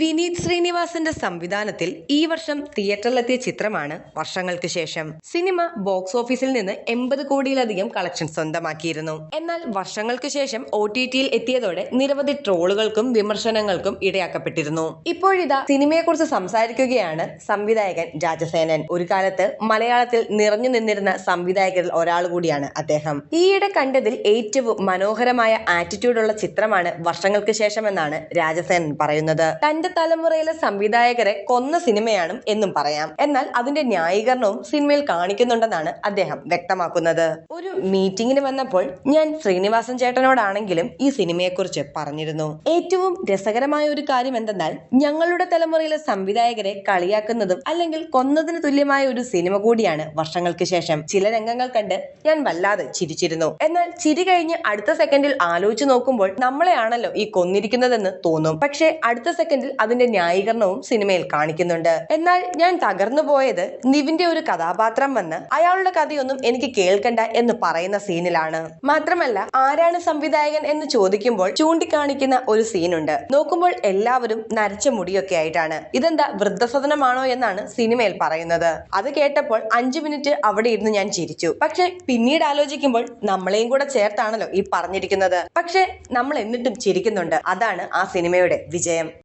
വിനീത് ശ്രീനിവാസന്റെ സംവിധാനത്തിൽ ഈ വർഷം തിയേറ്ററിലെത്തിയ ചിത്രമാണ് വർഷങ്ങൾക്ക് ശേഷം. സിനിമ ബോക്സ് ഓഫീസിൽ നിന്ന് എൺപത് കോടിയിലധികം കളക്ഷൻ സ്വന്തമാക്കിയിരുന്നു. എന്നാൽ വർഷങ്ങൾക്ക് ശേഷം ഒ ടി ടിയിൽ എത്തിയതോടെ നിരവധി ട്രോളുകൾക്കും വിമർശനങ്ങൾക്കും ഇടയാക്കപ്പെട്ടിരുന്നു. ഇപ്പോഴിതാ സിനിമയെക്കുറിച്ച് സംസാരിക്കുകയാണ് സംവിധായകൻ രാജസേനൻ. ഒരു കാലത്ത് മലയാളത്തിൽ നിറഞ്ഞു നിന്നിരുന്ന സംവിധായകരിൽ ഒരാൾ കൂടിയാണ് അദ്ദേഹം. ഈയിടെ കണ്ടതിൽ ഏറ്റവും മനോഹരമായ ആറ്റിറ്റ്യൂഡുള്ള ചിത്രമാണ് വർഷങ്ങൾക്ക് ശേഷമെന്നാണ് രാജസേനൻ പറയുന്നത്. തന്റെ തലമുറയിലെ സംവിധായകരെ കൊന്ന സിനിമയാണ് എന്നും പറയാം. എന്നാൽ അതിന്റെ ന്യായീകരണവും സിനിമയിൽ കാണിക്കുന്നുണ്ടെന്നാണ് അദ്ദേഹം വ്യക്തമാക്കുന്നത്. ഒരു മീറ്റിംഗിന് വന്നപ്പോൾ ഞാൻ ശ്രീനിവാസൻ ചേട്ടനോടാണെങ്കിലും ഈ സിനിമയെക്കുറിച്ച് പറഞ്ഞിരുന്നു. ഏറ്റവും രസകരമായ ഒരു കാര്യം എന്തെന്നാൽ ഞങ്ങളുടെ തലമുറയിലെ സംവിധായകരെ കളിയാക്കുന്നതും അല്ലെങ്കിൽ കൊന്നതിന് തുല്യമായ ഒരു സിനിമ കൂടിയാണ് വർഷങ്ങൾക്ക് ശേഷം. ചില രംഗങ്ങൾ കണ്ട് ഞാൻ വല്ലാതെ ചിരിച്ചിരുന്നു. എന്നാൽ ചിരി കഴിഞ്ഞ് അടുത്ത സെക്കൻഡിൽ ആലോചിച്ച് നോക്കുമ്പോൾ നമ്മളെയാണല്ലോ ഈ കൊന്നിരിക്കുന്നതെന്ന് തോന്നും. പക്ഷേ അടുത്ത സെക്കൻഡിൽ അതിന്റെ ന്യായീകരണവും സിനിമയിൽ കാണിക്കുന്നുണ്ട്. എന്നാൽ ഞാൻ തകർന്നു പോയത് നിവിന്റെ ഒരു കഥാപാത്രം വന്ന് അയാളുടെ കഥയൊന്നും എനിക്ക് കേൾക്കണ്ട എന്ന് പറയുന്ന സീനിലാണ്. മാത്രമല്ല ആരാണ് സംവിധായകൻ എന്ന് ചോദിക്കുമ്പോൾ ചൂണ്ടിക്കാണിക്കുന്ന ഒരു സീനുണ്ട്. നോക്കുമ്പോൾ എല്ലാവരും നരച്ച മുടിയൊക്കെ ആയിട്ടാണ്. ഇതെന്താ വൃദ്ധസദനമാണോ എന്നാണ് സിനിമയിൽ പറയുന്നത്. അത് കേട്ടപ്പോൾ അഞ്ചു മിനിറ്റ് അവിടെ ഇരുന്ന് ഞാൻ ചിരിച്ചു. പക്ഷെ പിന്നീട് ആലോചിക്കുമ്പോൾ നമ്മളെയും കൂടെ ചേർത്താണല്ലോ ഈ പറഞ്ഞിരിക്കുന്നത്. പക്ഷെ നമ്മൾ എന്നിട്ടും ചിരിക്കുന്നുണ്ട്. അതാണ് ആ സിനിമയുടെ വിജയം.